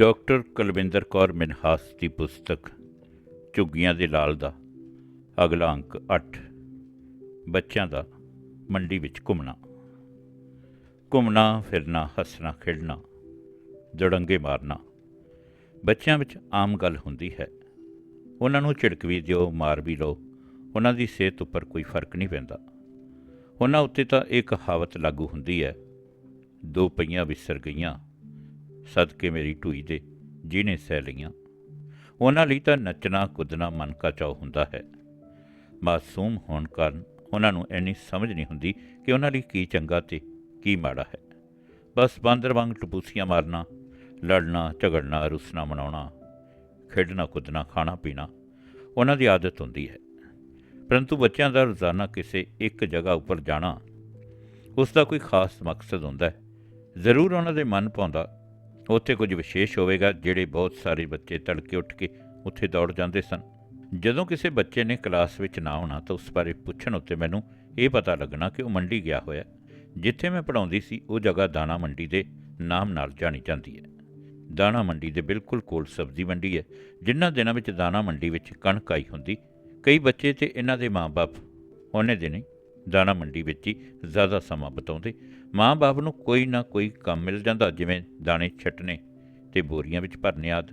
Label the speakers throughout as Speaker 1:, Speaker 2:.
Speaker 1: Doctor Kulwinder Kaur Minhas ਦੀ ਪੁਸਤਕ, ਝੁੱਗੀਆਂ ਦੇ ਲਾਲ ਦਾ, ਅਗਲਾ ਅੰਕ 8 ਬੱਚਿਆਂ ਦਾ, ਮੰਡੀ ਵਿੱਚ ਘੁੰਮਣਾ। ਘੁੰਮਣਾ, ਫਿਰਨਾ, ਹੱਸਣਾ, ਖੇਡਣਾ, ਦੜੰਗੇ ਮਾਰਨਾ, ਬੱਚਿਆਂ ਵਿੱਚ ਆਮ ਗੱਲ ਹੁੰਦੀ ਹੈ। ਉਹਨਾਂ ਨੂੰ ਝਿੜਕ ਵੀ ਦਿਓ, ਮਾਰ ਵੀ ਲਓ, ਉਹਨਾਂ ਦੀ ਸਿਹਤ ਉੱਪਰ ਕੋਈ ਫ਼ਰਕ ਨਹੀਂ ਪੈਂਦਾ। ਉਹਨਾਂ ਉੱਤੇ ਤਾਂ ਇਹ ਕਹਾਵਤ ਲਾਗੂ ਹੁੰਦੀ ਹੈ, ਦੋ ਪਈਆਂ ਵਿਸਰ ਗਈਆਂ ਸਦਕੇ ਮੇਰੀ ਢੂਈ ਦੇ ਜਿਹਨੇ ਸਹਿ ਲਈਆਂ। ਉਹਨਾਂ ਲਈ ਤਾਂ ਨੱਚਣਾ ਕੁੱਦਣਾ ਮਨ ਕਾ ਚਾਅ ਹੁੰਦਾ ਹੈ। ਮਾਸੂਮ ਹੋਣ ਕਾਰਨ ਉਹਨਾਂ ਨੂੰ ਇੰਨੀ ਸਮਝ ਨਹੀਂ ਹੁੰਦੀ ਕਿ ਉਹਨਾਂ ਲਈ ਕੀ ਚੰਗਾ ਤੇ ਕੀ ਮਾੜਾ ਹੈ। ਬਸ ਬਾਂਦਰ ਵਾਂਗ ਟਪੂਸੀਆਂ ਮਾਰਨਾ, ਲੜਨਾ, ਝਗੜਨਾ, ਰੁੱਸਣਾ, ਮਨਾਉਣਾ, ਖੇਡਣਾ, ਕੁੱਦਣਾ, ਖਾਣਾ, ਪੀਣਾ ਉਹਨਾਂ ਦੀ ਆਦਤ ਹੁੰਦੀ ਹੈ। ਪਰੰਤੂ ਬੱਚਿਆਂ ਦਾ ਰੋਜ਼ਾਨਾ ਕਿਸੇ ਇੱਕ ਜਗ੍ਹਾ ਉੱਪਰ ਜਾਣਾ ਉਸ ਦਾ ਕੋਈ ਖਾਸ ਮਕਸਦ ਹੁੰਦਾ ਹੈ। ਜ਼ਰੂਰ ਉਹਨਾਂ ਦੇ ਮਨ ਪਾਉਂਦਾ ਉੱਥੇ ਕੁਝ ਵਿਸ਼ੇਸ਼ ਹੋਵੇਗਾ ਜਿਹੜੇ ਬਹੁਤ ਸਾਰੇ ਬੱਚੇ ਤੜਕੇ ਉੱਠ ਕੇ ਉੱਥੇ ਦੌੜ ਜਾਂਦੇ ਸਨ। ਜਦੋਂ ਕਿਸੇ ਬੱਚੇ ਨੇ ਕਲਾਸ ਵਿੱਚ ਨਾ ਆਉਣਾ ਤਾਂ ਉਸ ਬਾਰੇ ਪੁੱਛਣ ਉੱਤੇ ਮੈਨੂੰ ਇਹ ਪਤਾ ਲੱਗਣਾ ਕਿ ਉਹ ਮੰਡੀ ਗਿਆ ਹੋਇਆ। ਜਿੱਥੇ ਮੈਂ ਪੜਾਉਂਦੀ ਸੀ, ਉਹ ਜਗ੍ਹਾ ਦਾਣਾ ਮੰਡੀ ਦੇ ਨਾਮ ਨਾਲ ਜਾਣੀ ਜਾਂਦੀ ਹੈ। ਦਾਣਾ ਮੰਡੀ ਦੇ ਬਿਲਕੁਲ ਕੋਲ ਸਬਜ਼ੀ ਮੰਡੀ ਹੈ, ਜਿਨ੍ਹਾਂ ਦਿਨਾਂ ਵਿੱਚ ਦਾਣਾ ਮੰਡੀ ਵਿੱਚ ਕਣਕ ਆਈ ਹੁੰਦੀ। ਕਈ ਬੱਚੇ ਤੇ ਇਹਨਾਂ ਦੇ ਮਾਪੇ ਉਹਨੇ ਦਿਨੇ ਦਾਣਾ ਮੰਡੀ ਵਿੱਚ ਹੀ ਜ਼ਿਆਦਾ ਸਮਾਂ ਬਿਤਾਉਂਦੇ। ਮਾਂ-ਬਾਪ ਨੂੰ ਕੋਈ ਨਾ ਕੋਈ ਕੰਮ ਮਿਲ ਜਾਂਦਾ, ਜਿਵੇਂ ਦਾਣੇ ਛੱਟਣੇ ਤੇ ਬੋਰੀਆਂ ਵਿੱਚ ਭਰਨੇ ਆਦ।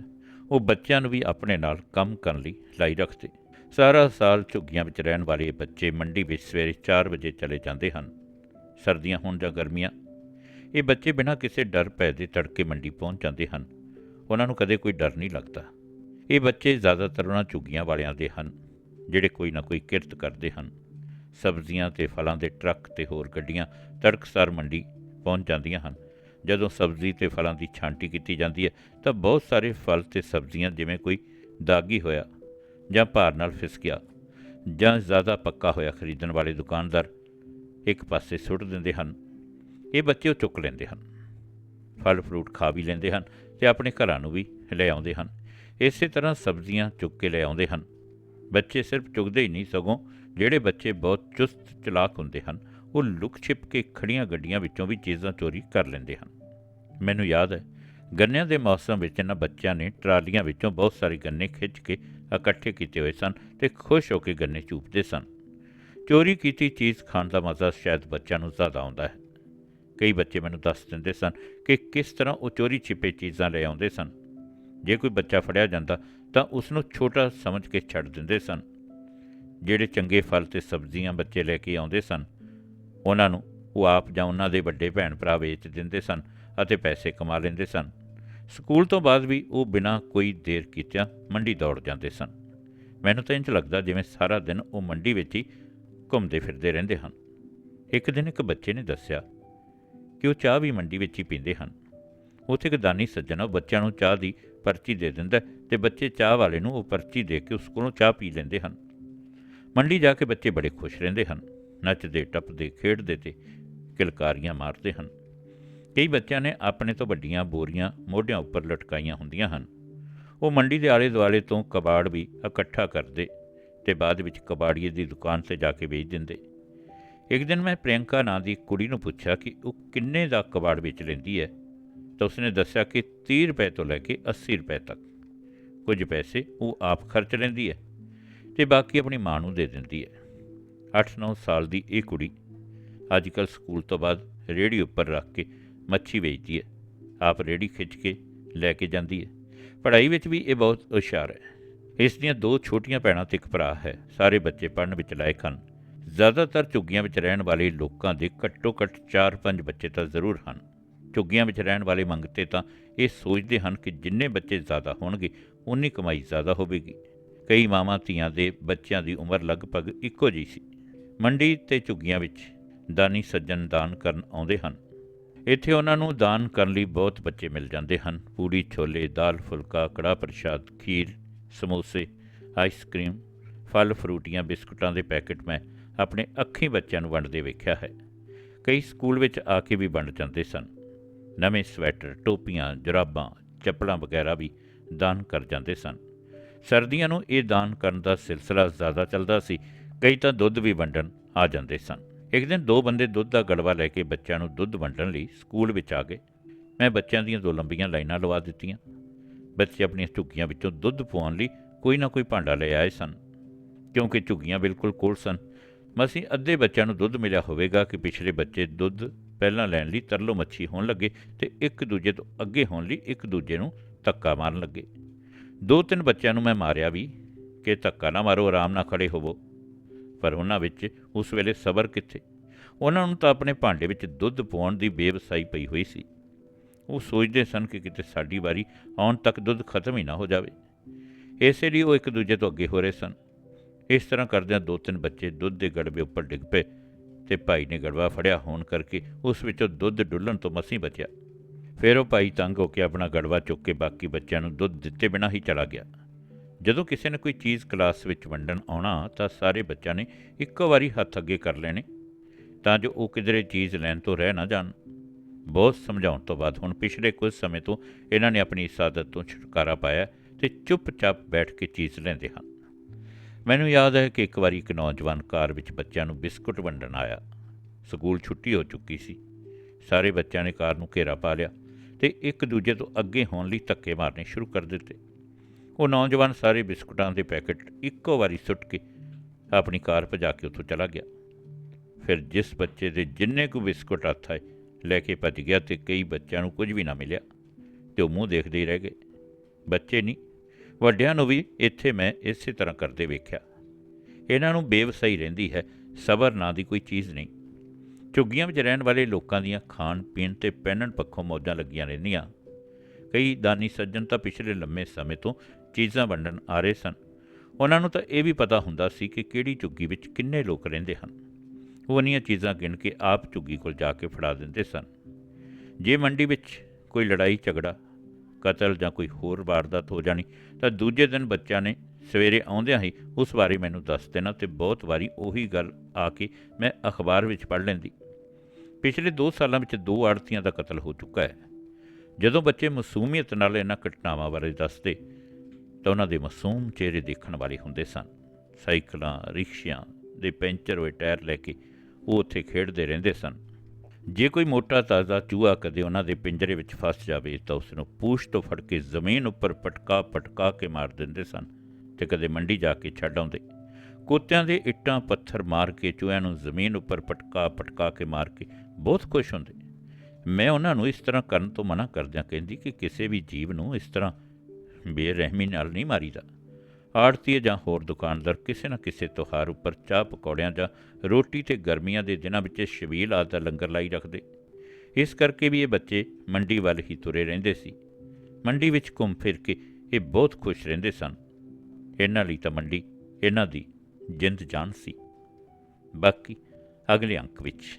Speaker 1: ਉਹ ਬੱਚਿਆਂ ਨੂੰ ਵੀ ਆਪਣੇ ਨਾਲ ਕੰਮ ਕਰਨ ਲਈ ਲਾਈ ਰੱਖਦੇ। ਸਾਰਾ ਸਾਲ ਝੁੱਗੀਆਂ ਵਿੱਚ ਰਹਿਣ ਵਾਲੇ ਬੱਚੇ ਮੰਡੀ ਵਿੱਚ ਸਵੇਰੇ 4 ਵਜੇ ਚਲੇ ਜਾਂਦੇ ਹਨ। ਸਰਦੀਆਂ ਹੋਣ ਜਾਂ ਗਰਮੀਆਂ, ਇਹ ਬੱਚੇ ਬਿਨਾਂ ਕਿਸੇ ਡਰ ਭੈ ਦੇ ਤੜਕੇ ਮੰਡੀ ਪਹੁੰਚ ਜਾਂਦੇ ਹਨ। ਉਹਨਾਂ ਨੂੰ ਕਦੇ ਕੋਈ ਡਰ ਨਹੀਂ ਲੱਗਦਾ। ਇਹ ਬੱਚੇ ਜ਼ਿਆਦਾਤਰ ਉਹਨਾਂ ਝੁੱਗੀਆਂ ਵਾਲਿਆਂ ਦੇ ਹਨ, ਜਿਹੜੇ ਕੋਈ ਨਾ ਕੋਈ ਕਿਰਤ ਕਰਦੇ ਹਨ। ਸਬਜ਼ੀਆਂ ਤੇ ਫਲਾਂ ਦੇ ਟਰੱਕ ਤੇ ਹੋਰ ਗੱਡੀਆਂ ਤੜਕਸਾਰ ਮੰਡੀ ਪਹੁੰਚ ਜਾਂਦੀਆਂ ਹਨ। ਜਦੋਂ ਸਬਜ਼ੀ ਤੇ ਫਲਾਂ ਦੀ ਛਾਂਟੀ ਕੀਤੀ ਜਾਂਦੀ ਹੈ, ਤਾਂ ਬਹੁਤ ਸਾਰੇ ਫਲ ਤੇ ਸਬਜ਼ੀਆਂ ਜਿਵੇਂ ਕੋਈ ਦਾਗੀ ਹੋਇਆ ਜਾਂ ਭਾਰ ਨਾਲ ਫਿਸਕਿਆ ਜਾਂ ਜ਼ਿਆਦਾ ਪੱਕਾ ਹੋਇਆ ਖਰੀਦਣ ਵਾਲੇ ਦੁਕਾਨਦਾਰ ਇੱਕ ਪਾਸੇ ਸੁੱਟ ਦਿੰਦੇ ਹਨ, ਇਹ ਬੱਚੇ ਉਹ ਚੁੱਕ ਲੈਂਦੇ ਹਨ। ਫਲ ਫਰੂਟ ਖਾ ਵੀ ਲੈਂਦੇ ਹਨ ਤੇ ਆਪਣੇ ਘਰਾਂ ਨੂੰ ਵੀ ਲੈ ਆਉਂਦੇ ਹਨ। ਇਸੇ ਤਰ੍ਹਾਂ ਸਬਜ਼ੀਆਂ ਚੁੱਕ ਕੇ ਲੈ ਆਉਂਦੇ ਹਨ। ਬੱਚੇ ਸਿਰਫ ਚੁਗਦੇ ਹੀ ਨਹੀਂ, ਸਗੋਂ ਜਿਹੜੇ ਬੱਚੇ ਬਹੁਤ ਚੁਸਤ, ਚਲਾਕ ਹੁੰਦੇ ਹਨ, ਉਹ ਲੁਕ ਛਿਪ ਕੇ ਖੜੀਆਂ ਗੱਡੀਆਂ ਵਿੱਚੋਂ ਵੀ ਚੀਜ਼ਾਂ ਚੋਰੀ ਕਰ ਲੈਂਦੇ ਹਨ। ਮੈਨੂੰ ਯਾਦ ਹੈ, ਗੰਨਿਆਂ ਦੇ ਮੌਸਮ ਵਿੱਚ ਇਹਨਾਂ ਬੱਚਿਆਂ ਨੇ ਟਰਾਲੀਆਂ ਵਿੱਚੋਂ ਬਹੁਤ ਸਾਰੇ ਗੰਨੇ ਖਿੱਚ ਕੇ ਇਕੱਠੇ ਕੀਤੇ ਹੋਏ ਸਨ ਤੇ ਖੁਸ਼ ਹੋ ਕੇ ਗੰਨੇ ਚੂਪਦੇ ਸਨ। ਚੋਰੀ ਕੀਤੀ ਚੀਜ਼ ਖਾਣ ਦਾ ਮਜ਼ਾ ਸ਼ਾਇਦ ਬੱਚਿਆਂ ਨੂੰ ਜ਼ਿਆਦਾ ਆਉਂਦਾ ਹੈ। ਕਈ ਬੱਚੇ ਮੈਨੂੰ ਦੱਸ ਦਿੰਦੇ ਸਨ ਕਿ ਕਿਸ ਤਰ੍ਹਾਂ ਉਹ ਚੋਰੀ ਛਿਪੇ ਚੀਜ਼ਾਂ ਲੈ ਆਉਂਦੇ ਸਨ। ਜੇ ਕੋਈ ਬੱਚਾ ਫੜਿਆ ਜਾਂਦਾ ਤਾਂ ਉਸ ਨੂੰ ਛੋਟਾ ਸਮਝ ਕੇ ਛੱਡ ਦਿੰਦੇ ਸਨ। ਜਿਹੜੇ ਚੰਗੇ ਫਲ ਤੇ ਸਬਜ਼ੀਆਂ ਬੱਚੇ ਲੈ ਕੇ ਆਉਂਦੇ ਸਨ, ਉਹਨਾਂ ਨੂੰ ਉਹ ਆਪ ਜਾਂ ਉਹਨਾਂ ਦੇ ਵੱਡੇ ਭੈਣ ਭਰਾ ਵੇਚ ਦਿੰਦੇ ਸਨ ਅਤੇ ਪੈਸੇ ਕਮਾ ਲੈਂਦੇ ਸਨ। ਸਕੂਲ ਤੋਂ ਬਾਅਦ ਵੀ ਉਹ ਬਿਨਾਂ ਕੋਈ ਦੇਰ ਕੀਤਿਆਂ ਮੰਡੀ ਦੌੜ ਜਾਂਦੇ ਸਨ। ਮੈਨੂੰ ਤਾਂ ਇੰਜ ਲੱਗਦਾ ਜਿਵੇਂ ਸਾਰਾ ਦਿਨ ਉਹ ਮੰਡੀ ਵਿੱਚ ਹੀ ਘੁੰਮਦੇ ਫਿਰਦੇ ਰਹਿੰਦੇ ਹਨ। ਇੱਕ ਦਿਨ ਇੱਕ ਬੱਚੇ ਨੇ ਦੱਸਿਆ ਕਿ ਉਹ ਚਾਹ ਵੀ ਮੰਡੀ ਵਿੱਚ ਹੀ ਪੀਂਦੇ ਹਨ। ਉੱਥੇ ਇੱਕ ਦਾਨੀ ਸੱਜਣ ਉਹ ਬੱਚਿਆਂ ਨੂੰ ਚਾਹ ਦੀ ਪਰਚੀ ਦੇ ਦਿੰਦਾ ਤੇ ਬੱਚੇ ਚਾਹ ਵਾਲੇ ਨੂੰ ਉਹ ਪਰਚੀ ਦੇ ਕੇ ਉਸ ਕੋਲੋਂ ਚਾਹ ਪੀ ਲੈਂਦੇ ਹਨ। ਮੰਡੀ ਜਾ ਕੇ ਬੱਚੇ ਬੜੇ ਖੁਸ਼ ਰਹਿੰਦੇ ਹਨ। ਨੱਚਦੇ, ਟੱਪਦੇ, ਖੇਡਦੇ ਤੇ ਕਿਲਕਾਰੀਆਂ ਮਾਰਦੇ ਹਨ। ਕਈ ਬੱਚਿਆਂ ਨੇ ਆਪਣੇ ਤੋਂ ਵੱਡੀਆਂ ਬੋਰੀਆਂ ਮੋਢਿਆਂ ਉੱਪਰ ਲਟਕਾਈਆਂ ਹੁੰਦੀਆਂ ਹਨ। ਉਹ ਮੰਡੀ ਦੇ ਆਲੇ ਦੁਆਲੇ ਤੋਂ ਕਬਾੜ ਵੀ ਇਕੱਠਾ ਕਰਦੇ ਤੇ ਬਾਅਦ ਵਿੱਚ ਕਬਾੜੀਏ ਦੀ ਦੁਕਾਨ ਤੇ ਜਾ ਕੇ ਵੇਚ ਦਿੰਦੇ। ਇੱਕ ਦਿਨ ਮੈਂ ਪ੍ਰਿਯੰਕਾ ਨਾਂ ਦੀ ਕੁੜੀ ਨੂੰ ਪੁੱਛਿਆ ਕਿ ਉਹ ਕਿੰਨੇ ਦਾ ਕਬਾੜ ਵੇਚ ਲੈਂਦੀ ਹੈ? ਤਾਂ ਉਸਨੇ ਦੱਸਿਆ ਕਿ 30 ਰੁਪਏ ਤੋਂ ਲੈ ਕੇ 80 ਰੁਪਏ ਤੱਕ। ਕੁਝ ਪੈਸੇ ਉਹ ਆਪ ਖਰਚ ਲੈਂਦੀ ਹੈ। ਤੇ ਬਾਕੀ ਆਪਣੀ ਮਾਂ ਨੂੰ ਦੇ ਦਿੰਦੀ ਹੈ। 8-9 ਸਾਲ ਦੀ ਇਹ ਕੁੜੀ ਅੱਜ ਅੱਜਕੱਲ ਸਕੂਲ ਤੋਂ ਬਾਅਦ ਰੇੜੀ ਉੱਪਰ ਰੱਖ ਕੇ ਮੱਛੀ ਵੇਚਦੀ ਹੈ। ਆਪ ਰੇੜੀ ਖਿੱਚ ਕੇ ਲੈ ਕੇ ਜਾਂਦੀ ਹੈ। ਪੜ੍ਹਾਈ ਵਿੱਚ ਵੀ ਇਹ ਬਹੁਤ ਹੁਸ਼ਿਆਰ ਹੈ। ਇਸ ਦੀਆਂ ਦੋ ਛੋਟੀਆਂ ਭੈਣਾਂ ਤੇ ਇੱਕ ਭਰਾ ਹੈ। ਸਾਰੇ ਬੱਚੇ ਪੜ੍ਹਨ ਵਿੱਚ ਲਾਇਕ ਹਨ। ਜ਼ਿਆਦਾਤਰ ਝੁੱਗੀਆਂ ਵਿੱਚ ਰਹਿਣ ਵਾਲੇ ਲੋਕਾਂ ਦੇ ਘੱਟੋ-ਘੱਟ 4-5 ਬੱਚੇ ਤਾਂ ਜ਼ਰੂਰ ਹਨ। ਝੁੱਗੀਆਂ ਵਿੱਚ ਰਹਿਣ ਵਾਲੇ ਮੰਗਤੇ ਤਾਂ ਇਹ ਸੋਚਦੇ ਹਨ ਕਿ ਜਿੰਨੇ ਬੱਚੇ ਜ਼ਿਆਦਾ ਹੋਣਗੇ ਉਨੀ ਕਮਾਈ ਜ਼ਿਆਦਾ ਹੋਵੇਗੀ। ਕਈ ਮਾਵਾਂ ਧੀਆਂ ਦੇ ਬੱਚਿਆਂ ਦੀ ਉਮਰ ਲਗਭਗ ਇੱਕੋ ਜਿਹੀ ਸੀ। ਮੰਡੀ ਤੇ ਝੁੱਗੀਆਂ ਵਿੱਚ ਦਾਨੀ ਸੱਜਣ ਦਾਨ ਕਰਨ ਆਉਂਦੇ ਹਨ। ਇੱਥੇ ਉਹਨਾਂ ਨੂੰ ਦਾਨ ਕਰਨ ਲਈ ਬਹੁਤ ਬੱਚੇ ਮਿਲ ਜਾਂਦੇ ਹਨ। ਪੂੜੀ, ਛੋਲੇ, ਦਾਲ, ਫੁਲਕਾ ਕੜਾ ਪ੍ਰਸ਼ਾਦ, ਖੀਰ, ਸਮੋਸੇ ਆਈਸਕ੍ਰੀਮ ਫਲ, ਫਰੂਟੀਆਂ, ਬਿਸਕੁਟਾਂ ਦੇ ਪੈਕੇਟ ਮੈਂ ਆਪਣੇ ਅੱਖੀਂ ਬੱਚਿਆਂ ਨੂੰ ਵੰਡਦੇ ਵੇਖਿਆ ਹੈ। ਕਈ ਸਕੂਲ ਵਿੱਚ ਆ ਕੇ ਵੀ ਵੰਡ ਜਾਂਦੇ ਸਨ। ਨਵੇਂ ਸਵੈਟਰ, ਟੋਪੀਆਂ, ਜੁਰਾਬਾਂ, ਚੱਪਲਾਂ ਵਗੈਰਾ ਵੀ ਦਾਨ ਕਰ ਜਾਂਦੇ ਸਨ। ਸਰਦੀਆਂ ਨੂੰ ਇਹ ਦਾਨ ਕਰਨ ਦਾ ਸਿਲਸਿਲਾ ਜ਼ਿਆਦਾ ਚੱਲਦਾ ਸੀ, ਕਈ ਤਾਂ ਦੁੱਧ ਵੀ ਵੰਡਣ ਆ ਜਾਂਦੇ ਸਨ। ਇੱਕ ਦਿਨ ਦੋ ਬੰਦੇ ਦੁੱਧ ਦਾ ਗੜਵਾ ਲੈ ਕੇ ਬੱਚਿਆਂ ਨੂੰ ਦੁੱਧ ਵੰਡਣ ਲਈ ਸਕੂਲ ਵਿੱਚ ਆ ਗਏ। ਮੈਂ ਬੱਚਿਆਂ ਦੀਆਂ ਦੋ ਲੰਬੀਆਂ ਲਾਈਨਾਂ ਲਵਾ ਦਿੱਤੀਆਂ। ਬੱਚੇ ਆਪਣੀਆਂ ਝੁੱਗੀਆਂ ਵਿੱਚੋਂ ਦੁੱਧ ਪਵਾਉਣ ਲਈ ਕੋਈ ਨਾ ਕੋਈ ਭਾਂਡਾ ਲੈ ਆਏ ਸਨ, ਕਿਉਂਕਿ ਝੁੱਗੀਆਂ ਬਿਲਕੁਲ ਕੋਲ ਸਨ। ਮਸੀਂ ਅੱਧੇ ਬੱਚਿਆਂ ਨੂੰ ਦੁੱਧ ਮਿਲਿਆ ਹੋਵੇਗਾ ਕਿ ਪਿਛਲੇ ਬੱਚੇ ਦੁੱਧ ਪਹਿਲਾਂ ਲੈਣ ਲਈ ਤਰਲੋ ਮੱਛੀ ਹੋਣ ਲੱਗੇ ਤੇ ਇੱਕ ਦੂਜੇ ਤੋਂ ਅੱਗੇ ਹੋਣ ਲਈ ਇੱਕ ਦੂਜੇ ਨੂੰ ਧੱਕਾ ਮਾਰਨ ਲੱਗੇ। ਦੋ ਤਿੰਨ ਬੱਚਿਆਂ ਨੂੰ ਮੈਂ ਮਾਰਿਆ ਵੀ, ਕਿ ਧੱਕਾ ਨਾ ਮਾਰੋ, ਆਰਾਮ ਨਾਲ ਖੜੇ ਹੋਵੋ। ਪਰ ਉਹਨਾਂ ਵਿੱਚ ਉਸ ਵੇਲੇ ਸਬਰ ਕਿੱਥੇ? ਉਹਨਾਂ ਨੂੰ ਤਾਂ ਆਪਣੇ ਭਾਂਡੇ ਵਿੱਚ ਦੁੱਧ ਪਾਉਣ ਦੀ ਬੇਵਸਾਈ ਪਈ ਹੋਈ ਸੀ। ਉਹ ਸੋਚਦੇ ਸਨ ਕਿ ਕਿਤੇ ਸਾਡੀ ਵਾਰੀ ਆਉਣ ਤੱਕ ਦੁੱਧ ਖਤਮ ਹੀ ਨਾ ਹੋ ਜਾਵੇ। ਇਸੇ ਲਈ ਉਹ ਇੱਕ ਦੂਜੇ ਤੋਂ ਅੱਗੇ ਹੋ ਰਹੇ ਸਨ। ਇਸ ਤਰ੍ਹਾਂ ਕਰਦਿਆਂ ਦੋ ਤਿੰਨ ਬੱਚੇ ਦੁੱਧ ਦੇ ਗੜਬੇ ਉੱਪਰ ਡਿੱਗ ਪਏ ਤੇ ਭਾਈ ਨੇ ਗੜਵਾ ਫੜਿਆ ਹੋਣ ਕਰਕੇ ਉਸ ਵਿੱਚੋਂ ਦੁੱਧ ਡੁੱਲਣ ਤੋਂ ਮਸੀਂ ਬਚਿਆ। ਫਿਰ ਉਹ ਭਾਈ ਤੰਗ ਹੋ ਕੇ ਆਪਣਾ ਗੜਵਾ ਚੁੱਕ ਕੇ ਬਾਕੀ ਬੱਚਿਆਂ ਨੂੰ ਦੁੱਧ ਦਿੱਤੇ ਬਿਨਾਂ ਹੀ ਚਲਾ ਗਿਆ। ਜਦੋਂ ਕਿਸੇ ਨੇ ਕੋਈ ਚੀਜ਼ ਕਲਾਸ ਵਿੱਚ ਵੰਡਣ ਆਉਣਾ, ਤਾਂ ਸਾਰੇ ਬੱਚਿਆਂ ਨੇ ਇੱਕੋ ਵਾਰੀ ਹੱਥ ਅੱਗੇ ਕਰ ਲੈਣੇ, ਤਾਂ ਜੋ ਉਹ ਕਿਧਰੇ ਚੀਜ਼ ਲੈਣ ਤੋਂ ਰਹਿ ਨਾ ਜਾਣ। ਬਹੁਤ ਸਮਝਾਉਣ ਤੋਂ ਬਾਅਦ ਹੁਣ ਪਿਛਲੇ ਕੁਝ ਸਮੇਂ ਤੋਂ ਇਹਨਾਂ ਨੇ ਆਪਣੀ ਇਸ ਆਦਤ ਤੋਂ ਛੁਟਕਾਰਾ ਪਾਇਆ ਤੇ ਚੁੱਪਚਾਪ ਬੈਠ ਕੇ ਚੀਜ਼ ਲੈਂਦੇ ਹਨ। ਮੈਨੂੰ ਯਾਦ ਹੈ ਕਿ ਇੱਕ ਵਾਰੀ ਇੱਕ ਨੌਜਵਾਨ ਕਾਰ ਵਿੱਚ ਬੱਚਿਆਂ ਨੂੰ ਬਿਸਕੁਟ ਵੰਡਣ ਆਇਆ। ਸਕੂਲ ਛੁੱਟੀ ਹੋ ਚੁੱਕੀ ਸੀ। ਸਾਰੇ ਬੱਚਿਆਂ ਨੇ ਕਾਰ ਨੂੰ ਘੇਰਾ ਪਾ ਲਿਆ। ਤੇ ਇੱਕ ਦੂਜੇ ਤੋਂ ਅੱਗੇ ਹੋਣ ਲਈ ਧੱਕੇ ਮਾਰਨੇ ਸ਼ੁਰੂ ਕਰ ਦਿੱਤੇ। ਉਹ ਨੌਜਵਾਨ ਸਾਰੇ ਬਿਸਕੁਟਾਂ ਦੇ ਪੈਕੇਟ ਇੱਕੋ ਵਾਰੀ ਸੁੱਟ ਕੇ ਆਪਣੀ ਕਾਰ ਭਜਾ ਕੇ ਉੱਥੋਂ ਚਲਾ ਗਿਆ। ਫਿਰ ਜਿਸ ਬੱਚੇ ਦੇ ਜਿੰਨੇ ਕੁ ਬਿਸਕੁਟ ਹੱਥ ਆਏ, ਲੈ ਕੇ ਭੱਜ ਗਿਆ ਤੇ ਕਈ ਬੱਚਿਆਂ ਨੂੰ ਕੁਝ ਵੀ ਨਾ ਮਿਲਿਆ ਤੇ ਉਹ ਮੂੰਹ ਦੇਖਦੇ ਹੀ ਰਹਿ ਗਏ। ਬੱਚੇ ਨਹੀਂ, ਵੱਡਿਆਂ ਨੂੰ ਵੀ ਇੱਥੇ ਮੈਂ ਇਸੇ ਤਰ੍ਹਾਂ ਕਰਦੇ ਵੇਖਿਆ। ਇਹਨਾਂ ਨੂੰ ਬੇਵਸਾਈ ਰਹਿੰਦੀ ਹੈ, ਸਬਰ ਨਾਂ ਦੀ ਕੋਈ ਚੀਜ਼ ਨਹੀਂ। ਝੁੱਗੀਆਂ ਵਿੱਚ ਰਹਿਣ ਵਾਲੇ ਲੋਕਾਂ ਦੀਆਂ ਖਾਣ ਪੀਣ ਤੇ ਪਹਿਨਣ ਪੱਖੋਂ ਮੌਜਾਂ ਲੱਗੀਆਂ ਰਹਿੰਦੀਆਂ। ਕਈ ਦਾਨੀ ਸੱਜਣ ਤਾਂ ਪਿਛਲੇ ਲੰਮੇ ਸਮੇਂ ਤੋਂ ਚੀਜ਼ਾਂ ਵੰਡਣ ਆ ਰਹੇ ਸਨ। ਉਹਨਾਂ ਨੂੰ ਤਾਂ ਇਹ ਵੀ ਪਤਾ ਹੁੰਦਾ ਸੀ ਕਿ ਕਿਹੜੀ ਝੁੱਗੀ ਵਿੱਚ ਕਿੰਨੇ ਲੋਕ ਰਹਿੰਦੇ ਹਨ। ਉਹ ਉਨੀਆਂ ਚੀਜ਼ਾਂ ਗਿਣ ਕੇ ਆਪ ਝੁੱਗੀ ਕੋਲ ਜਾ ਕੇ ਫੜਾ ਦਿੰਦੇ ਸਨ। ਜੇ ਮੰਡੀ ਵਿੱਚ ਕੋਈ ਲੜਾਈ, ਝਗੜਾ, ਕਤਲ ਜਾਂ ਕੋਈ ਹੋਰ ਵਾਰਦਾਤ ਹੋ ਜਾਣੀ, ਤਾਂ ਦੂਜੇ ਦਿਨ ਬੱਚਿਆਂ ਨੇ ਸਵੇਰੇ ਆਉਂਦਿਆਂ ਹੀ ਉਸ ਬਾਰੇ ਮੈਨੂੰ ਦੱਸ ਦੇਣਾ ਤੇ ਬਹੁਤ ਵਾਰੀ ਉਹੀ ਗੱਲ ਆ ਕੇ ਮੈਂ ਅਖਬਾਰ ਵਿੱਚ ਪੜ੍ਹ ਲੈਂਦੀ। ਪਿਛਲੇ 2 ਸਾਲਾਂ ਵਿੱਚ ਦੋ ਆੜਤੀਆਂ ਦਾ ਕਤਲ ਹੋ ਚੁੱਕਾ ਹੈ। ਜਦੋਂ ਬੱਚੇ ਮਾਸੂਮੀਅਤ ਨਾਲ ਇਹਨਾਂ ਘਟਨਾਵਾਂ ਬਾਰੇ ਦੱਸਦੇ, ਤਾਂ ਉਹਨਾਂ ਦੇ ਮਾਸੂਮ ਚਿਹਰੇ ਦੇਖਣ ਵਾਲੇ ਹੁੰਦੇ ਸਨ। ਸਾਈਕਲਾਂ, ਰਿਕਸ਼ਿਆਂ ਦੇ ਪੈਂਚਰ ਹੋਏ ਟਾਇਰ ਲੈ ਕੇ ਉਹ ਉੱਥੇ ਖੇਡਦੇ ਰਹਿੰਦੇ ਸਨ। ਜੇ ਕੋਈ ਮੋਟਾ ਤਾਜ਼ਾ ਚੂਹਾ ਕਦੇ ਉਹਨਾਂ ਦੇ ਪਿੰਜਰੇ ਵਿੱਚ ਫਸ ਜਾਵੇ, ਤਾਂ ਉਸ ਨੂੰ ਪੂਛ ਤੋਂ ਫੜ ਕੇ ਜ਼ਮੀਨ ਉੱਪਰ ਪਟਕਾ ਪਟਕਾ ਕੇ ਮਾਰ ਦਿੰਦੇ ਸਨ ਤੇ ਕਦੇ ਮੰਡੀ ਜਾ ਕੇ ਛੱਡ ਆਉਂਦੇ। ਕੁੱਤਿਆਂ ਦੇ ਇੱਟਾਂ ਪੱਥਰ ਮਾਰ ਕੇ ਚੂਹਿਆਂ ਨੂੰ ਜ਼ਮੀਨ ਉੱਪਰ ਪਟਕਾ ਪਟਕਾ ਕੇ ਮਾਰ ਕੇ ਬਹੁਤ ਖੁਸ਼ ਹੁੰਦੇ। ਮੈਂ ਉਹਨਾਂ ਨੂੰ ਇਸ ਤਰ੍ਹਾਂ ਕਰਨ ਤੋਂ ਮਨਾ ਕਰਦਿਆਂ ਕਹਿੰਦੀ ਕਿ ਕਿਸੇ ਵੀ ਜੀਵ ਨੂੰ ਇਸ ਤਰ੍ਹਾਂ ਬੇਰਹਿਮੀ ਨਾਲ ਨਹੀਂ ਮਾਰੀਦਾ। ਆੜਤੀ ਜਾਂ ਹੋਰ ਦੁਕਾਨਦਾਰ ਕਿਸੇ ਨਾ ਕਿਸੇ ਤਿਉਹਾਰ ਉੱਪਰ ਚਾਹ ਪਕੌੜਿਆਂ ਜਾਂ ਰੋਟੀ ਤੇ ਗਰਮੀਆਂ ਦੇ ਦਿਨਾਂ ਵਿੱਚ ਛਬੀਲ ਆਦਿ ਦਾ ਲੰਗਰ ਲਾਈ ਰੱਖਦੇ। ਇਸ ਕਰਕੇ ਵੀ ਇਹ ਬੱਚੇ ਮੰਡੀ ਵੱਲ ਹੀ ਤੁਰੇ ਰਹਿੰਦੇ ਸੀ। ਮੰਡੀ ਵਿੱਚ ਘੁੰਮ ਫਿਰ ਕੇ ਇਹ ਬਹੁਤ ਖੁਸ਼ ਰਹਿੰਦੇ ਸਨ। ਇਹਨਾਂ ਲਈ ਤਾਂ ਮੰਡੀ ਇਹਨਾਂ ਦੀ ਜਿੰਦ ਜਾਨ ਸੀ। ਬਾਕੀ ਅਗਲੇ ਅੰਕ ਵਿੱਚ।